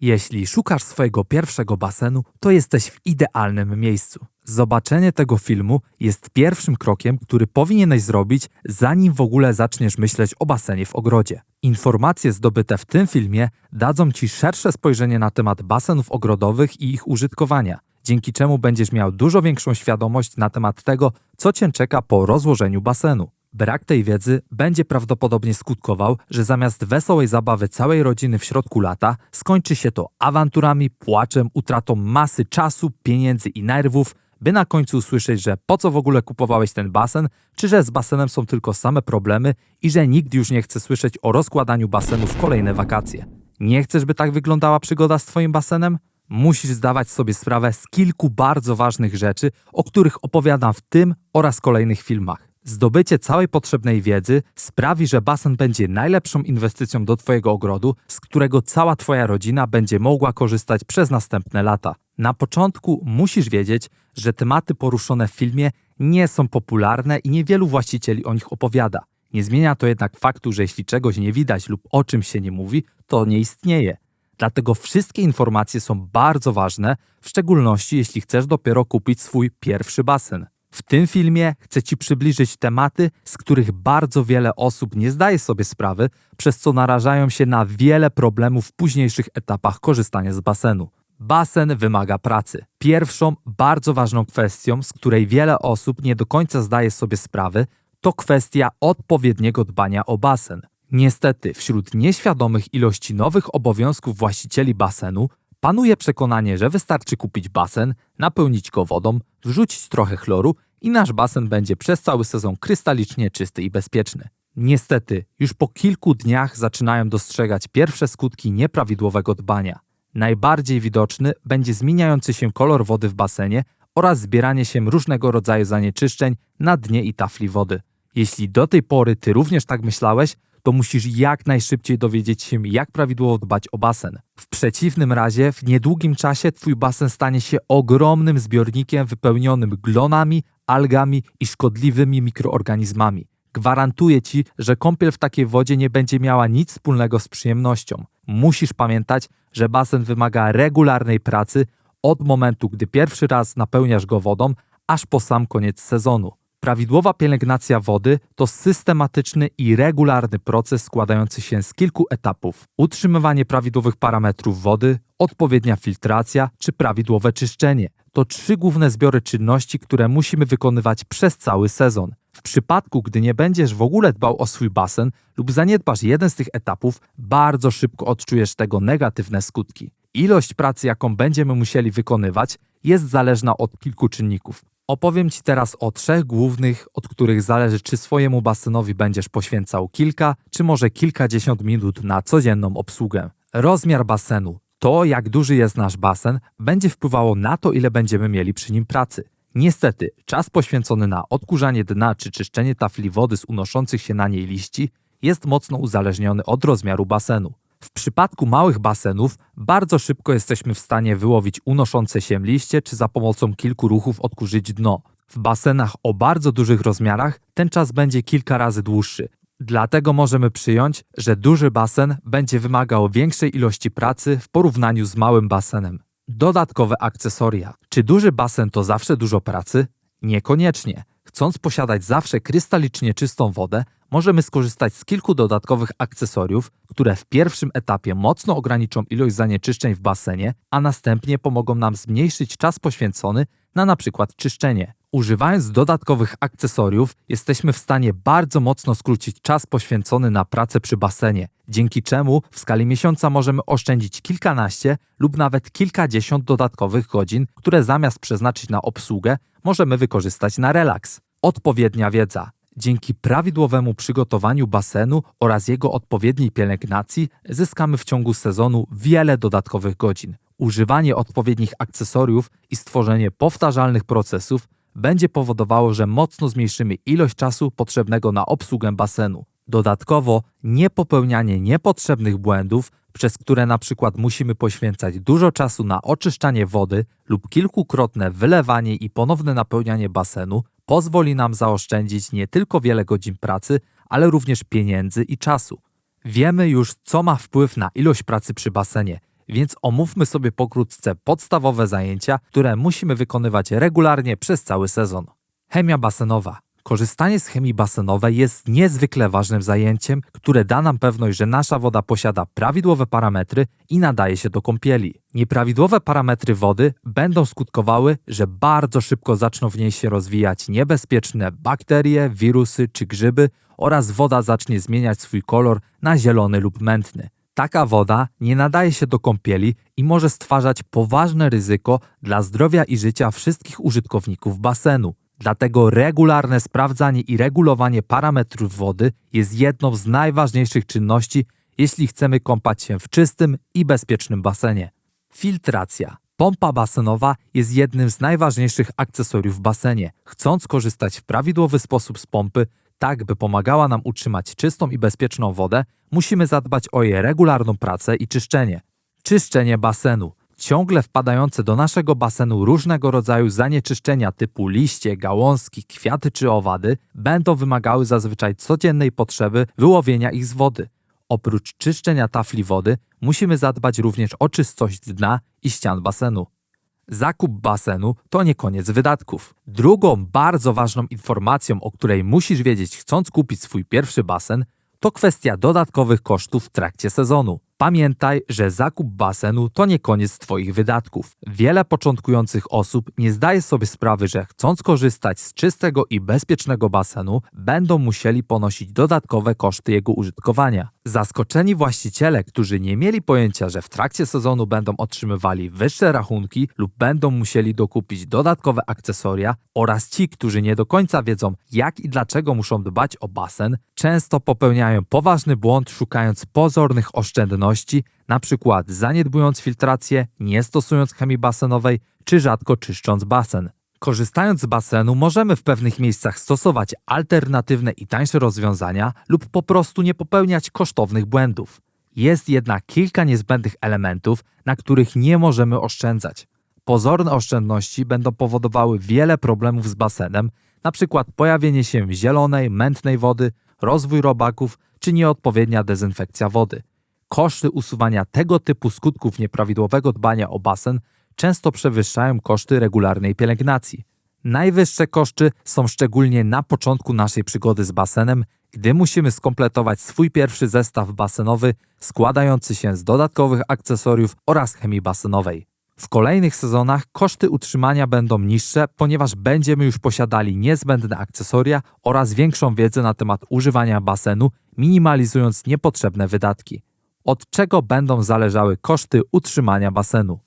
Jeśli szukasz swojego pierwszego basenu, to jesteś w idealnym miejscu. Zobaczenie tego filmu jest pierwszym krokiem, który powinieneś zrobić, zanim w ogóle zaczniesz myśleć o basenie w ogrodzie. Informacje zdobyte w tym filmie dadzą Ci szersze spojrzenie na temat basenów ogrodowych i ich użytkowania, dzięki czemu będziesz miał dużo większą świadomość na temat tego, co Cię czeka po rozłożeniu basenu. Brak tej wiedzy będzie prawdopodobnie skutkował, że zamiast wesołej zabawy całej rodziny w środku lata, skończy się to awanturami, płaczem, utratą masy czasu, pieniędzy i nerwów, by na końcu usłyszeć, że po co w ogóle kupowałeś ten basen, czy że z basenem są tylko same problemy i że nikt już nie chce słyszeć o rozkładaniu basenu w kolejne wakacje. Nie chcesz, by tak wyglądała przygoda z Twoim basenem? Musisz zdawać sobie sprawę z kilku bardzo ważnych rzeczy, o których opowiadam w tym oraz kolejnych filmach. Zdobycie całej potrzebnej wiedzy sprawi, że basen będzie najlepszą inwestycją do Twojego ogrodu, z którego cała Twoja rodzina będzie mogła korzystać przez następne lata. Na początku musisz wiedzieć, że tematy poruszone w filmie nie są popularne i niewielu właścicieli o nich opowiada. Nie zmienia to jednak faktu, że jeśli czegoś nie widać lub o czymś się nie mówi, to nie istnieje. Dlatego wszystkie informacje są bardzo ważne, w szczególności jeśli chcesz dopiero kupić swój pierwszy basen. W tym filmie chcę Ci przybliżyć tematy, z których bardzo wiele osób nie zdaje sobie sprawy, przez co narażają się na wiele problemów w późniejszych etapach korzystania z basenu. Basen wymaga pracy. Pierwszą bardzo ważną kwestią, z której wiele osób nie do końca zdaje sobie sprawy, to kwestia odpowiedniego dbania o basen. Niestety, wśród nieświadomych ilości nowych obowiązków właścicieli basenu panuje przekonanie, że wystarczy kupić basen, napełnić go wodą, wrzucić trochę chloru i nasz basen będzie przez cały sezon krystalicznie czysty i bezpieczny. Niestety, już po kilku dniach zaczynają dostrzegać pierwsze skutki nieprawidłowego dbania. Najbardziej widoczny będzie zmieniający się kolor wody w basenie oraz zbieranie się różnego rodzaju zanieczyszczeń na dnie i tafli wody. Jeśli do tej pory ty również tak myślałeś, to musisz jak najszybciej dowiedzieć się, jak prawidłowo dbać o basen. W przeciwnym razie, w niedługim czasie Twój basen stanie się ogromnym zbiornikiem wypełnionym glonami, algami i szkodliwymi mikroorganizmami. Gwarantuję Ci, że kąpiel w takiej wodzie nie będzie miała nic wspólnego z przyjemnością. Musisz pamiętać, że basen wymaga regularnej pracy od momentu, gdy pierwszy raz napełniasz go wodą, aż po sam koniec sezonu. Prawidłowa pielęgnacja wody to systematyczny i regularny proces składający się z kilku etapów. Utrzymywanie prawidłowych parametrów wody, odpowiednia filtracja czy prawidłowe czyszczenie. To trzy główne zbiory czynności, które musimy wykonywać przez cały sezon. W przypadku, gdy nie będziesz w ogóle dbał o swój basen lub zaniedbasz jeden z tych etapów, bardzo szybko odczujesz tego negatywne skutki. Ilość pracy, jaką będziemy musieli wykonywać, jest zależna od kilku czynników. Opowiem Ci teraz o trzech głównych, od których zależy, czy swojemu basenowi będziesz poświęcał kilka, czy może kilkadziesiąt minut na codzienną obsługę. Rozmiar basenu. To, jak duży jest nasz basen, będzie wpływało na to, ile będziemy mieli przy nim pracy. Niestety, czas poświęcony na odkurzanie dna czy czyszczenie tafli wody z unoszących się na niej liści jest mocno uzależniony od rozmiaru basenu. W przypadku małych basenów bardzo szybko jesteśmy w stanie wyłowić unoszące się liście czy za pomocą kilku ruchów odkurzyć dno. W basenach o bardzo dużych rozmiarach ten czas będzie kilka razy dłuższy. Dlatego możemy przyjąć, że duży basen będzie wymagał większej ilości pracy w porównaniu z małym basenem. Dodatkowe akcesoria. Czy duży basen to zawsze dużo pracy? Niekoniecznie. Chcąc posiadać zawsze krystalicznie czystą wodę, możemy skorzystać z kilku dodatkowych akcesoriów, które w pierwszym etapie mocno ograniczą ilość zanieczyszczeń w basenie, a następnie pomogą nam zmniejszyć czas poświęcony na np. czyszczenie. Używając dodatkowych akcesoriów, jesteśmy w stanie bardzo mocno skrócić czas poświęcony na pracę przy basenie, dzięki czemu w skali miesiąca możemy oszczędzić kilkanaście lub nawet kilkadziesiąt dodatkowych godzin, które zamiast przeznaczyć na obsługę, możemy wykorzystać na relaks. Odpowiednia wiedza. Dzięki prawidłowemu przygotowaniu basenu oraz jego odpowiedniej pielęgnacji zyskamy w ciągu sezonu wiele dodatkowych godzin. Używanie odpowiednich akcesoriów i stworzenie powtarzalnych procesów będzie powodowało, że mocno zmniejszymy ilość czasu potrzebnego na obsługę basenu. Dodatkowo niepopełnianie niepotrzebnych błędów, przez które na przykład musimy poświęcać dużo czasu na oczyszczanie wody lub kilkukrotne wylewanie i ponowne napełnianie basenu, pozwoli nam zaoszczędzić nie tylko wiele godzin pracy, ale również pieniędzy i czasu. Wiemy już, co ma wpływ na ilość pracy przy basenie. więc omówmy sobie pokrótce podstawowe zajęcia, które musimy wykonywać regularnie przez cały sezon. Chemia basenowa. Korzystanie z chemii basenowej jest niezwykle ważnym zajęciem, które da nam pewność, że nasza woda posiada prawidłowe parametry i nadaje się do kąpieli. Nieprawidłowe parametry wody będą skutkowały, że bardzo szybko zaczną w niej się rozwijać niebezpieczne bakterie, wirusy czy grzyby oraz woda zacznie zmieniać swój kolor na zielony lub mętny. Taka woda nie nadaje się do kąpieli i może stwarzać poważne ryzyko dla zdrowia i życia wszystkich użytkowników basenu. Dlatego regularne sprawdzanie i regulowanie parametrów wody jest jedną z najważniejszych czynności, jeśli chcemy kąpać się w czystym i bezpiecznym basenie. Filtracja. Pompa basenowa jest jednym z najważniejszych akcesoriów w basenie. Chcąc korzystać w prawidłowy sposób z pompy, tak by pomagała nam utrzymać czystą i bezpieczną wodę, musimy zadbać o jej regularną pracę i czyszczenie. Czyszczenie basenu. Ciągle wpadające do naszego basenu różnego rodzaju zanieczyszczenia typu liście, gałązki, kwiaty czy owady będą wymagały zazwyczaj codziennej potrzeby wyłowienia ich z wody. Oprócz czyszczenia tafli wody musimy zadbać również o czystość dna i ścian basenu. Zakup basenu to nie koniec wydatków. Drugą bardzo ważną informacją, o której musisz wiedzieć chcąc kupić swój pierwszy basen, to kwestia dodatkowych kosztów w trakcie sezonu. Pamiętaj, że zakup basenu to nie koniec Twoich wydatków. Wiele początkujących osób nie zdaje sobie sprawy, że chcąc korzystać z czystego i bezpiecznego basenu, będą musieli ponosić dodatkowe koszty jego użytkowania. Zaskoczeni właściciele, którzy nie mieli pojęcia, że w trakcie sezonu będą otrzymywali wyższe rachunki lub będą musieli dokupić dodatkowe akcesoria, oraz ci, którzy nie do końca wiedzą, jak i dlaczego muszą dbać o basen, często popełniają poważny błąd, szukając pozornych oszczędności, przykład zaniedbując filtrację, nie stosując chemii basenowej czy rzadko czyszcząc basen. Korzystając z basenu, możemy w pewnych miejscach stosować alternatywne i tańsze rozwiązania lub po prostu nie popełniać kosztownych błędów. Jest jednak kilka niezbędnych elementów, na których nie możemy oszczędzać. Pozorne oszczędności będą powodowały wiele problemów z basenem, np. pojawienie się zielonej, mętnej wody, rozwój robaków czy nieodpowiednia dezynfekcja wody. Koszty usuwania tego typu skutków nieprawidłowego dbania o basen często przewyższają koszty regularnej pielęgnacji. Najwyższe koszty są szczególnie na początku naszej przygody z basenem, gdy musimy skompletować swój pierwszy zestaw basenowy składający się z dodatkowych akcesoriów oraz chemii basenowej. W kolejnych sezonach koszty utrzymania będą niższe, ponieważ będziemy już posiadali niezbędne akcesoria oraz większą wiedzę na temat używania basenu, minimalizując niepotrzebne wydatki. Od czego będą zależały koszty utrzymania basenu?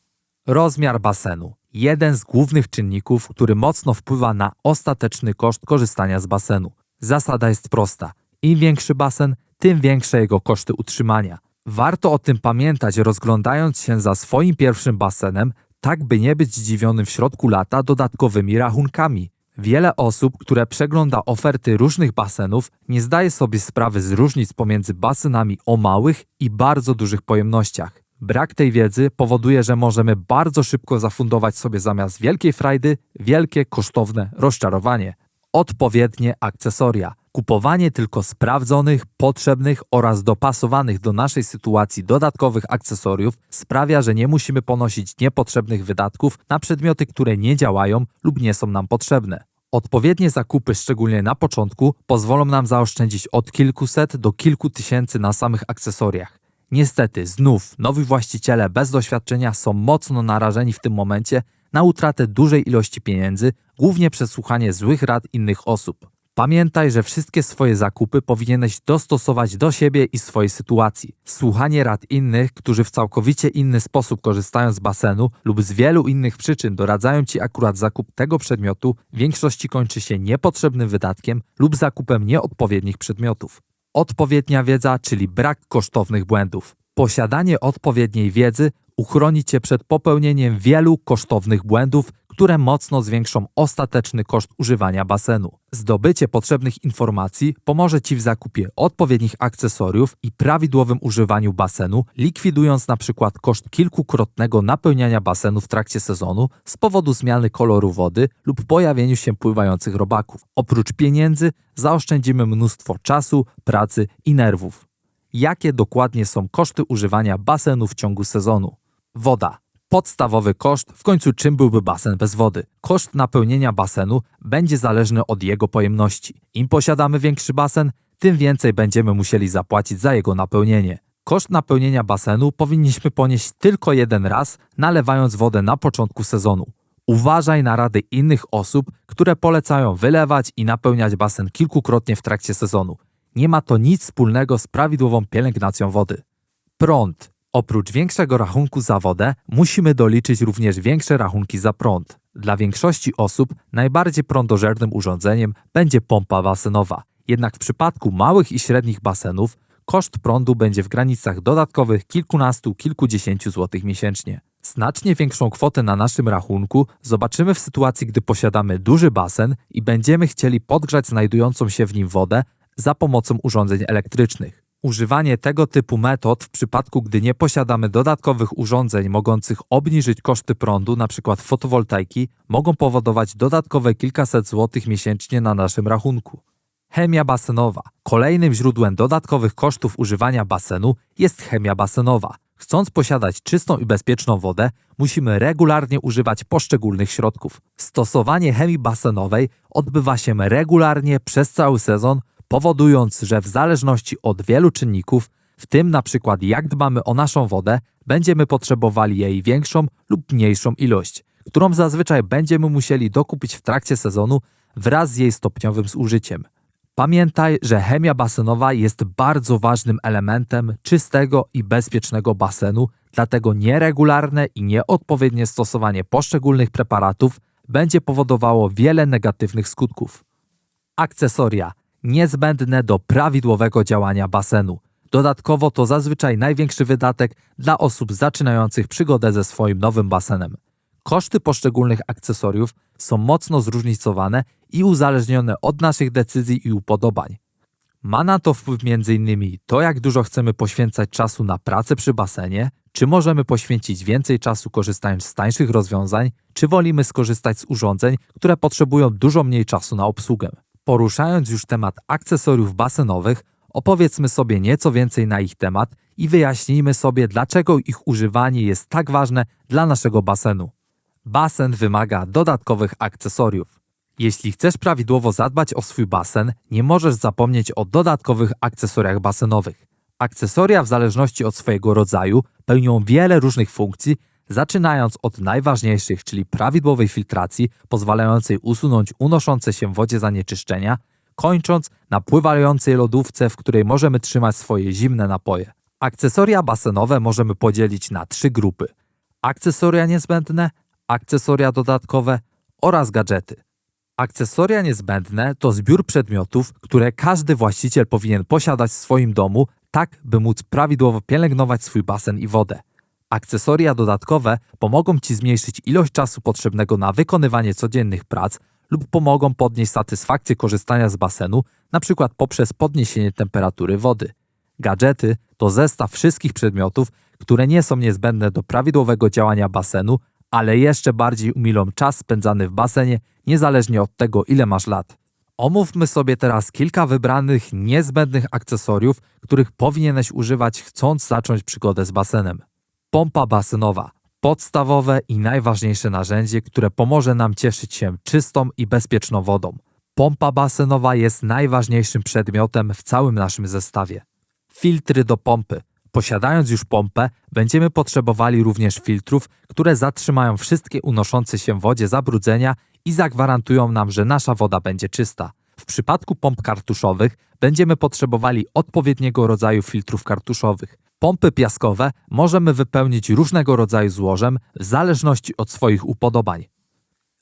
Rozmiar basenu. Jeden z głównych czynników, który mocno wpływa na ostateczny koszt korzystania z basenu. Zasada jest prosta. Im większy basen, tym większe jego koszty utrzymania. Warto o tym pamiętać, rozglądając się za swoim pierwszym basenem, tak by nie być zdziwionym w środku lata dodatkowymi rachunkami. Wiele osób, które przegląda oferty różnych basenów, nie zdaje sobie sprawy z różnic pomiędzy basenami o małych i bardzo dużych pojemnościach. Brak tej wiedzy powoduje, że możemy bardzo szybko zafundować sobie zamiast wielkiej frajdy wielkie kosztowne rozczarowanie. Odpowiednie akcesoria. Kupowanie tylko sprawdzonych, potrzebnych oraz dopasowanych do naszej sytuacji dodatkowych akcesoriów sprawia, że nie musimy ponosić niepotrzebnych wydatków na przedmioty, które nie działają lub nie są nam potrzebne. Odpowiednie zakupy, szczególnie na początku, pozwolą nam zaoszczędzić od kilkuset do kilku tysięcy na samych akcesoriach. Niestety, znów nowi właściciele bez doświadczenia są mocno narażeni w tym momencie na utratę dużej ilości pieniędzy, głównie przez słuchanie złych rad innych osób. Pamiętaj, że wszystkie swoje zakupy powinieneś dostosować do siebie i swojej sytuacji. Słuchanie rad innych, którzy w całkowicie inny sposób korzystają z basenu lub z wielu innych przyczyn doradzają Ci akurat zakup tego przedmiotu, w większości kończy się niepotrzebnym wydatkiem lub zakupem nieodpowiednich przedmiotów. Odpowiednia wiedza, czyli brak kosztownych błędów. Posiadanie odpowiedniej wiedzy uchroni Cię przed popełnieniem wielu kosztownych błędów, które mocno zwiększą ostateczny koszt używania basenu. Zdobycie potrzebnych informacji pomoże Ci w zakupie odpowiednich akcesoriów i prawidłowym używaniu basenu, likwidując na przykład koszt kilkukrotnego napełniania basenu w trakcie sezonu z powodu zmiany koloru wody lub pojawieniu się pływających robaków. Oprócz pieniędzy zaoszczędzimy mnóstwo czasu, pracy i nerwów. Jakie dokładnie są koszty używania basenu w ciągu sezonu? Woda. Podstawowy koszt, w końcu czym byłby basen bez wody? Koszt napełnienia basenu będzie zależny od jego pojemności. Im posiadamy większy basen, tym więcej będziemy musieli zapłacić za jego napełnienie. Koszt napełnienia basenu powinniśmy ponieść tylko jeden raz, nalewając wodę na początku sezonu. Uważaj na rady innych osób, które polecają wylewać i napełniać basen kilkukrotnie w trakcie sezonu. Nie ma to nic wspólnego z prawidłową pielęgnacją wody. Prąd. Oprócz większego rachunku za wodę, musimy doliczyć również większe rachunki za prąd. Dla większości osób najbardziej prądożernym urządzeniem będzie pompa basenowa. Jednak w przypadku małych i średnich basenów koszt prądu będzie w granicach dodatkowych kilkunastu, kilkudziesięciu złotych miesięcznie. Znacznie większą kwotę na naszym rachunku zobaczymy w sytuacji, gdy posiadamy duży basen i będziemy chcieli podgrzać znajdującą się w nim wodę za pomocą urządzeń elektrycznych. Używanie tego typu metod w przypadku, gdy nie posiadamy dodatkowych urządzeń mogących obniżyć koszty prądu, np. fotowoltaiki, mogą powodować dodatkowe kilkaset złotych miesięcznie na naszym rachunku. Chemia basenowa. Kolejnym źródłem dodatkowych kosztów używania basenu jest chemia basenowa. Chcąc posiadać czystą i bezpieczną wodę, musimy regularnie używać poszczególnych środków. Stosowanie chemii basenowej odbywa się regularnie przez cały sezon, powodując, że w zależności od wielu czynników, w tym na przykład jak dbamy o naszą wodę, będziemy potrzebowali jej większą lub mniejszą ilość, którą zazwyczaj będziemy musieli dokupić w trakcie sezonu wraz z jej stopniowym zużyciem. Pamiętaj, że chemia basenowa jest bardzo ważnym elementem czystego i bezpiecznego basenu, dlatego nieregularne i nieodpowiednie stosowanie poszczególnych preparatów będzie powodowało wiele negatywnych skutków. Akcesoria niezbędne do prawidłowego działania basenu. Dodatkowo to zazwyczaj największy wydatek dla osób zaczynających przygodę ze swoim nowym basenem. Koszty poszczególnych akcesoriów są mocno zróżnicowane i uzależnione od naszych decyzji i upodobań. Ma na to wpływ m.in. to, jak dużo chcemy poświęcać czasu na pracę przy basenie, czy możemy poświęcić więcej czasu korzystając z tańszych rozwiązań, czy wolimy skorzystać z urządzeń, które potrzebują dużo mniej czasu na obsługę. Poruszając już temat akcesoriów basenowych, opowiedzmy sobie nieco więcej na ich temat i wyjaśnijmy sobie, dlaczego ich używanie jest tak ważne dla naszego basenu. Basen wymaga dodatkowych akcesoriów. Jeśli chcesz prawidłowo zadbać o swój basen, nie możesz zapomnieć o dodatkowych akcesoriach basenowych. Akcesoria w zależności od swojego rodzaju pełnią wiele różnych funkcji, zaczynając od najważniejszych, czyli prawidłowej filtracji pozwalającej usunąć unoszące się w wodzie zanieczyszczenia, kończąc na pływającej lodówce, w której możemy trzymać swoje zimne napoje. Akcesoria basenowe możemy podzielić na trzy grupy: akcesoria niezbędne, akcesoria dodatkowe oraz gadżety. Akcesoria niezbędne to zbiór przedmiotów, które każdy właściciel powinien posiadać w swoim domu, tak by móc prawidłowo pielęgnować swój basen i wodę. Akcesoria dodatkowe pomogą Ci zmniejszyć ilość czasu potrzebnego na wykonywanie codziennych prac lub pomogą podnieść satysfakcję korzystania z basenu, np. poprzez podniesienie temperatury wody. Gadżety to zestaw wszystkich przedmiotów, które nie są niezbędne do prawidłowego działania basenu, ale jeszcze bardziej umilą czas spędzany w basenie, niezależnie od tego, ile masz lat. Omówmy sobie teraz kilka wybranych niezbędnych akcesoriów, których powinieneś używać chcąc zacząć przygodę z basenem. Pompa basenowa podstawowe i najważniejsze narzędzie, które pomoże nam cieszyć się czystą i bezpieczną wodą. Pompa basenowa jest najważniejszym przedmiotem w całym naszym zestawie. Filtry do pompy. Posiadając już pompę, będziemy potrzebowali również filtrów, które zatrzymają wszystkie unoszące się w wodzie zabrudzenia i zagwarantują nam, że nasza woda będzie czysta. W przypadku pomp kartuszowych będziemy potrzebowali odpowiedniego rodzaju filtrów kartuszowych. Pompy piaskowe możemy wypełnić różnego rodzaju złożem w zależności od swoich upodobań.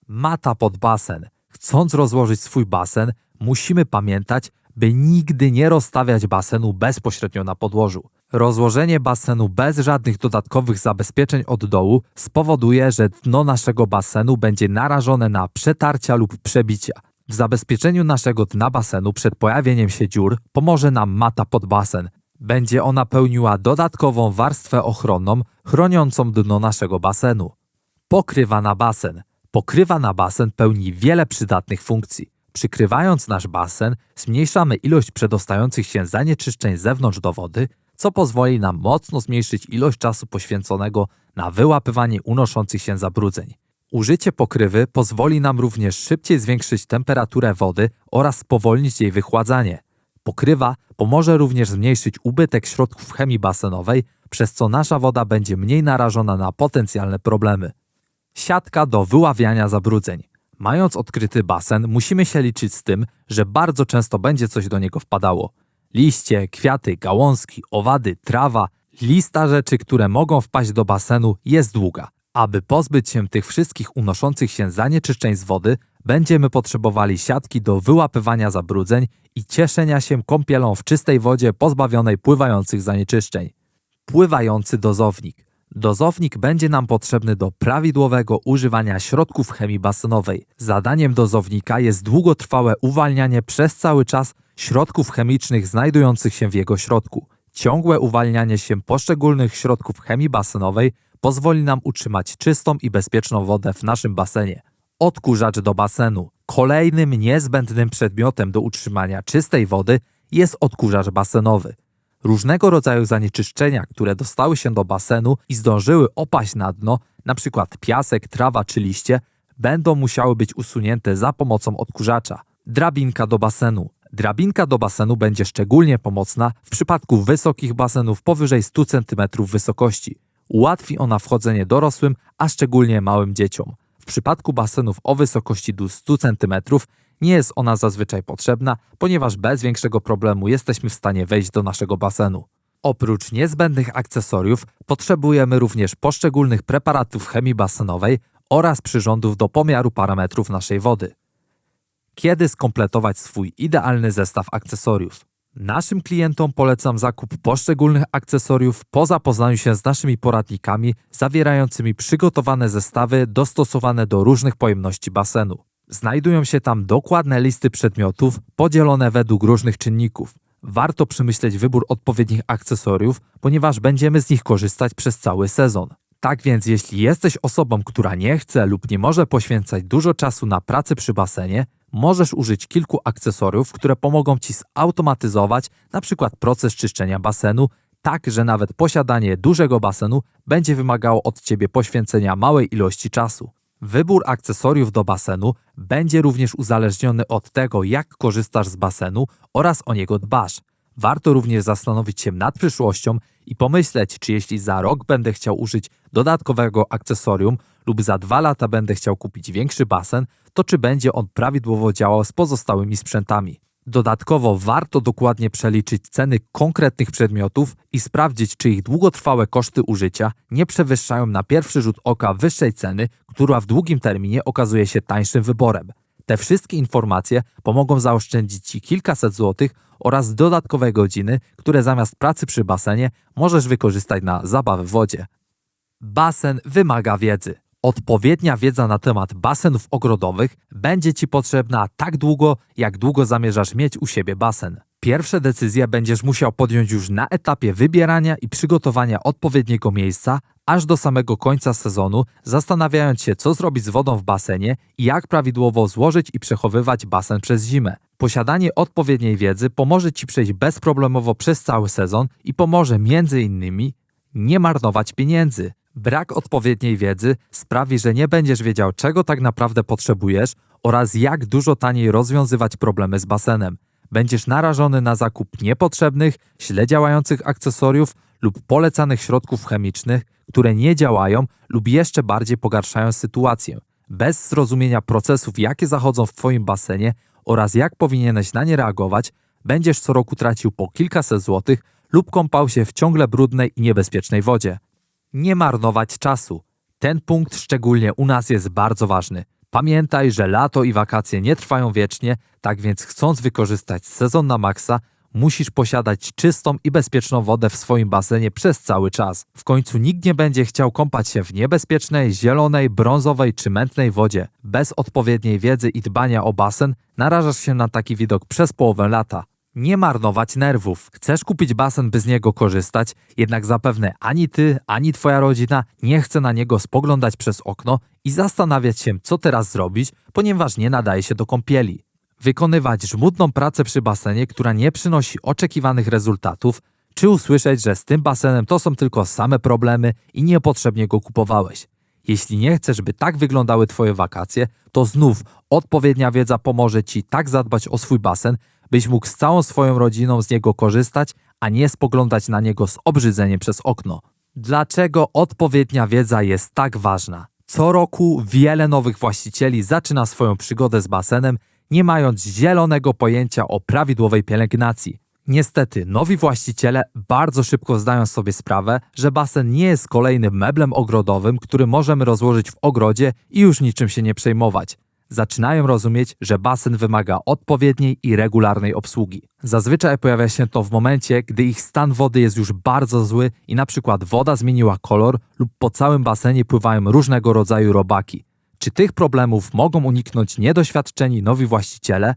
Mata pod basen. Chcąc rozłożyć swój basen, musimy pamiętać, by nigdy nie rozstawiać basenu bezpośrednio na podłożu. Rozłożenie basenu bez żadnych dodatkowych zabezpieczeń od dołu spowoduje, że dno naszego basenu będzie narażone na przetarcia lub przebicia. W zabezpieczeniu naszego dna basenu przed pojawieniem się dziur pomoże nam mata pod basen. Będzie ona pełniła dodatkową warstwę ochronną chroniącą dno naszego basenu. Pokrywa na basen. Pokrywa na basen pełni wiele przydatnych funkcji. Przykrywając nasz basen, zmniejszamy ilość przedostających się zanieczyszczeń zewnątrz do wody, co pozwoli nam mocno zmniejszyć ilość czasu poświęconego na wyłapywanie unoszących się zabrudzeń. Użycie pokrywy pozwoli nam również szybciej zwiększyć temperaturę wody oraz spowolnić jej wychładzanie. Pokrywa pomoże również zmniejszyć ubytek środków chemii basenowej, przez co nasza woda będzie mniej narażona na potencjalne problemy. Siatka do wyławiania zabrudzeń. Mając odkryty basen, musimy się liczyć z tym, że bardzo często będzie coś do niego wpadało. Liście, kwiaty, gałązki, owady, trawa, lista rzeczy, które mogą wpaść do basenu jest długa. Aby pozbyć się tych wszystkich unoszących się zanieczyszczeń z wody, będziemy potrzebowali siatki do wyłapywania zabrudzeń i cieszenia się kąpielą w czystej wodzie pozbawionej pływających zanieczyszczeń. Pływający dozownik. Dozownik będzie nam potrzebny do prawidłowego używania środków chemii basenowej. Zadaniem dozownika jest długotrwałe uwalnianie przez cały czas środków chemicznych znajdujących się w jego środku. Ciągłe uwalnianie się poszczególnych środków chemii basenowej pozwoli nam utrzymać czystą i bezpieczną wodę w naszym basenie. Odkurzacz do basenu. Kolejnym niezbędnym przedmiotem do utrzymania czystej wody jest odkurzacz basenowy. Różnego rodzaju zanieczyszczenia, które dostały się do basenu i zdążyły opaść na dno, np. piasek, trawa czy liście, będą musiały być usunięte za pomocą odkurzacza. Drabinka do basenu. Drabinka do basenu będzie szczególnie pomocna w przypadku wysokich basenów powyżej 100 cm wysokości. Ułatwi ona wchodzenie dorosłym, a szczególnie małym dzieciom. W przypadku basenów o wysokości do 100 cm nie jest ona zazwyczaj potrzebna, ponieważ bez większego problemu jesteśmy w stanie wejść do naszego basenu. Oprócz niezbędnych akcesoriów potrzebujemy również poszczególnych preparatów chemii basenowej oraz przyrządów do pomiaru parametrów naszej wody. Kiedy skompletować swój idealny zestaw akcesoriów? Naszym klientom polecam zakup poszczególnych akcesoriów po zapoznaniu się z naszymi poradnikami zawierającymi przygotowane zestawy dostosowane do różnych pojemności basenu. Znajdują się tam dokładne listy przedmiotów podzielone według różnych czynników. Warto przemyśleć wybór odpowiednich akcesoriów, ponieważ będziemy z nich korzystać przez cały sezon. Tak więc, jeśli jesteś osobą, która nie chce lub nie może poświęcać dużo czasu na pracę przy basenie, możesz użyć kilku akcesoriów, które pomogą Ci zautomatyzować np. proces czyszczenia basenu, tak że nawet posiadanie dużego basenu będzie wymagało od Ciebie poświęcenia małej ilości czasu. Wybór akcesoriów do basenu będzie również uzależniony od tego, jak korzystasz z basenu oraz o niego dbasz. Warto również zastanowić się nad przyszłością i pomyśleć, czy jeśli za rok będę chciał użyć dodatkowego akcesorium lub za dwa lata będę chciał kupić większy basen, to czy będzie on prawidłowo działał z pozostałymi sprzętami. Dodatkowo warto dokładnie przeliczyć ceny konkretnych przedmiotów i sprawdzić, czy ich długotrwałe koszty użycia nie przewyższają na pierwszy rzut oka wyższej ceny, która w długim terminie okazuje się tańszym wyborem. Te wszystkie informacje pomogą zaoszczędzić Ci kilkaset złotych oraz dodatkowe godziny, które zamiast pracy przy basenie możesz wykorzystać na zabawę w wodzie. Basen wymaga wiedzy. Odpowiednia wiedza na temat basenów ogrodowych będzie Ci potrzebna tak długo, jak długo zamierzasz mieć u siebie basen. Pierwsze decyzje będziesz musiał podjąć już na etapie wybierania i przygotowania odpowiedniego miejsca, aż do samego końca sezonu, zastanawiając się, co zrobić z wodą w basenie i jak prawidłowo złożyć i przechowywać basen przez zimę. Posiadanie odpowiedniej wiedzy pomoże Ci przejść bezproblemowo przez cały sezon i pomoże innymi nie marnować pieniędzy. Brak odpowiedniej wiedzy sprawi, że nie będziesz wiedział, czego tak naprawdę potrzebujesz oraz jak dużo taniej rozwiązywać problemy z basenem. Będziesz narażony na zakup niepotrzebnych, źle działających akcesoriów lub polecanych środków chemicznych, które nie działają lub jeszcze bardziej pogarszają sytuację. Bez zrozumienia procesów, jakie zachodzą w Twoim basenie oraz jak powinieneś na nie reagować, będziesz co roku tracił po kilkaset złotych lub kąpał się w ciągle brudnej i niebezpiecznej wodzie. Nie marnować czasu. Ten punkt szczególnie u nas jest bardzo ważny. Pamiętaj, że lato i wakacje nie trwają wiecznie, tak więc chcąc wykorzystać sezon na maksa, musisz posiadać czystą i bezpieczną wodę w swoim basenie przez cały czas. W końcu nikt nie będzie chciał kąpać się w niebezpiecznej, zielonej, brązowej czy mętnej wodzie. Bez odpowiedniej wiedzy i dbania o basen narażasz się na taki widok przez połowę lata. Nie marnować nerwów. Chcesz kupić basen, by z niego korzystać, jednak zapewne ani ty, ani twoja rodzina nie chce na niego spoglądać przez okno i zastanawiać się, co teraz zrobić, ponieważ nie nadaje się do kąpieli. Wykonywać żmudną pracę przy basenie, która nie przynosi oczekiwanych rezultatów, czy usłyszeć, że z tym basenem to są tylko same problemy i niepotrzebnie go kupowałeś. Jeśli nie chcesz, by tak wyglądały Twoje wakacje, to znów odpowiednia wiedza pomoże Ci tak zadbać o swój basen, byś mógł z całą swoją rodziną z niego korzystać, a nie spoglądać na niego z obrzydzeniem przez okno. Dlaczego odpowiednia wiedza jest tak ważna? Co roku wiele nowych właścicieli zaczyna swoją przygodę z basenem, nie mając zielonego pojęcia o prawidłowej pielęgnacji. Niestety, nowi właściciele bardzo szybko zdają sobie sprawę, że basen nie jest kolejnym meblem ogrodowym, który możemy rozłożyć w ogrodzie i już niczym się nie przejmować. Zaczynają rozumieć, że basen wymaga odpowiedniej i regularnej obsługi. Zazwyczaj pojawia się to w momencie, gdy ich stan wody jest już bardzo zły i na przykład woda zmieniła kolor lub po całym basenie pływają różnego rodzaju robaki. Czy tych problemów mogą uniknąć niedoświadczeni nowi właściciele?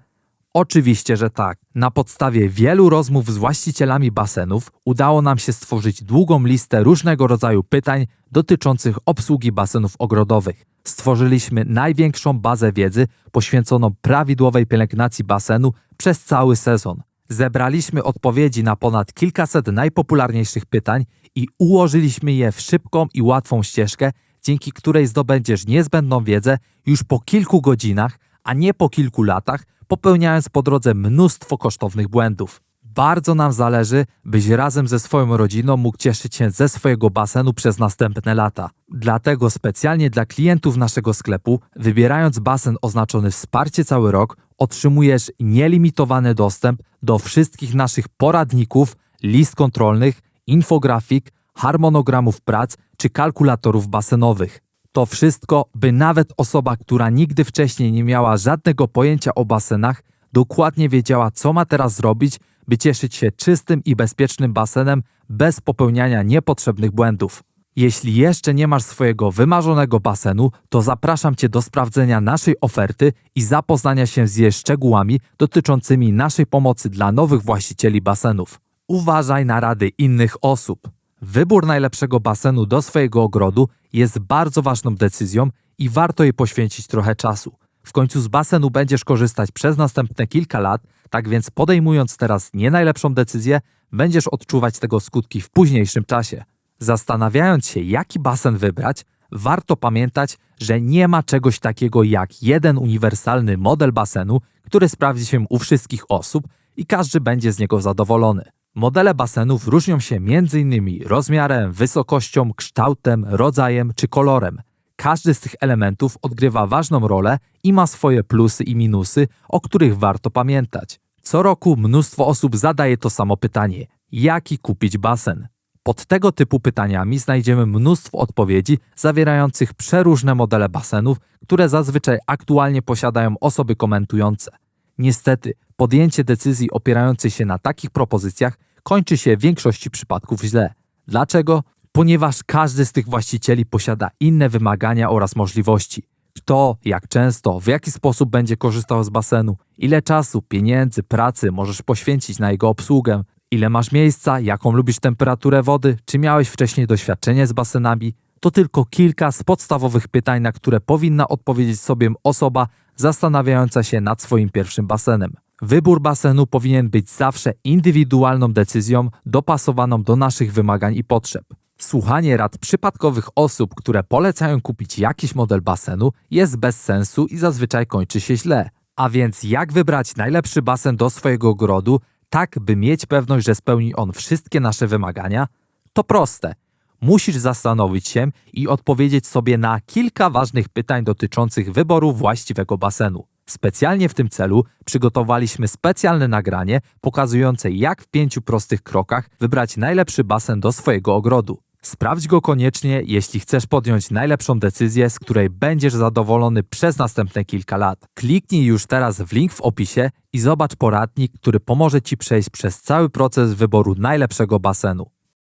Oczywiście, że tak. Na podstawie wielu rozmów z właścicielami basenów udało nam się stworzyć długą listę różnego rodzaju pytań dotyczących obsługi basenów ogrodowych. Stworzyliśmy największą bazę wiedzy poświęconą prawidłowej pielęgnacji basenu przez cały sezon. Zebraliśmy odpowiedzi na ponad kilkaset najpopularniejszych pytań i ułożyliśmy je w szybką i łatwą ścieżkę, dzięki której zdobędziesz niezbędną wiedzę już po kilku godzinach, a nie po kilku latach, popełniając po drodze mnóstwo kosztownych błędów. Bardzo nam zależy, byś razem ze swoją rodziną mógł cieszyć się ze swojego basenu przez następne lata. Dlatego specjalnie dla klientów naszego sklepu, wybierając basen oznaczony wsparcie cały rok, otrzymujesz nielimitowany dostęp do wszystkich naszych poradników, list kontrolnych, infografik, harmonogramów prac czy kalkulatorów basenowych. To wszystko, by nawet osoba, która nigdy wcześniej nie miała żadnego pojęcia o basenach, dokładnie wiedziała, co ma teraz zrobić, by cieszyć się czystym i bezpiecznym basenem bez popełniania niepotrzebnych błędów. Jeśli jeszcze nie masz swojego wymarzonego basenu, to zapraszam Cię do sprawdzenia naszej oferty i zapoznania się z jej szczegółami dotyczącymi naszej pomocy dla nowych właścicieli basenów. Uważaj na rady innych osób. Wybór najlepszego basenu do swojego ogrodu jest bardzo ważną decyzją i warto jej poświęcić trochę czasu. W końcu z basenu będziesz korzystać przez następne kilka lat, tak więc podejmując teraz nie najlepszą decyzję, będziesz odczuwać tego skutki w późniejszym czasie. Zastanawiając się, jaki basen wybrać, warto pamiętać, że nie ma czegoś takiego jak jeden uniwersalny model basenu, który sprawdzi się u wszystkich osób i każdy będzie z niego zadowolony. Modele basenów różnią się m.in. rozmiarem, wysokością, kształtem, rodzajem czy kolorem. Każdy z tych elementów odgrywa ważną rolę i ma swoje plusy i minusy, o których warto pamiętać. Co roku mnóstwo osób zadaje to samo pytanie: jaki kupić basen? Pod tego typu pytaniami znajdziemy mnóstwo odpowiedzi zawierających przeróżne modele basenów, które zazwyczaj aktualnie posiadają osoby komentujące. Niestety, podjęcie decyzji opierającej się na takich propozycjach kończy się w większości przypadków źle. Dlaczego? Ponieważ każdy z tych właścicieli posiada inne wymagania oraz możliwości. Kto, jak często, w jaki sposób będzie korzystał z basenu, ile czasu, pieniędzy, pracy możesz poświęcić na jego obsługę, ile masz miejsca, jaką lubisz temperaturę wody, czy miałeś wcześniej doświadczenie z basenami, to tylko kilka z podstawowych pytań, na które powinna odpowiedzieć sobie osoba zastanawiająca się nad swoim pierwszym basenem. Wybór basenu powinien być zawsze indywidualną decyzją dopasowaną do naszych wymagań i potrzeb. Słuchanie rad przypadkowych osób, które polecają kupić jakiś model basenu, jest bez sensu i zazwyczaj kończy się źle. A więc jak wybrać najlepszy basen do swojego ogrodu, tak by mieć pewność, że spełni on wszystkie nasze wymagania? To proste. Musisz zastanowić się i odpowiedzieć sobie na kilka ważnych pytań dotyczących wyboru właściwego basenu. Specjalnie w tym celu przygotowaliśmy specjalne nagranie pokazujące, jak w pięciu prostych krokach wybrać najlepszy basen do swojego ogrodu. Sprawdź go koniecznie, jeśli chcesz podjąć najlepszą decyzję, z której będziesz zadowolony przez następne kilka lat. Kliknij już teraz w link w opisie i zobacz poradnik, który pomoże Ci przejść przez cały proces wyboru najlepszego basenu.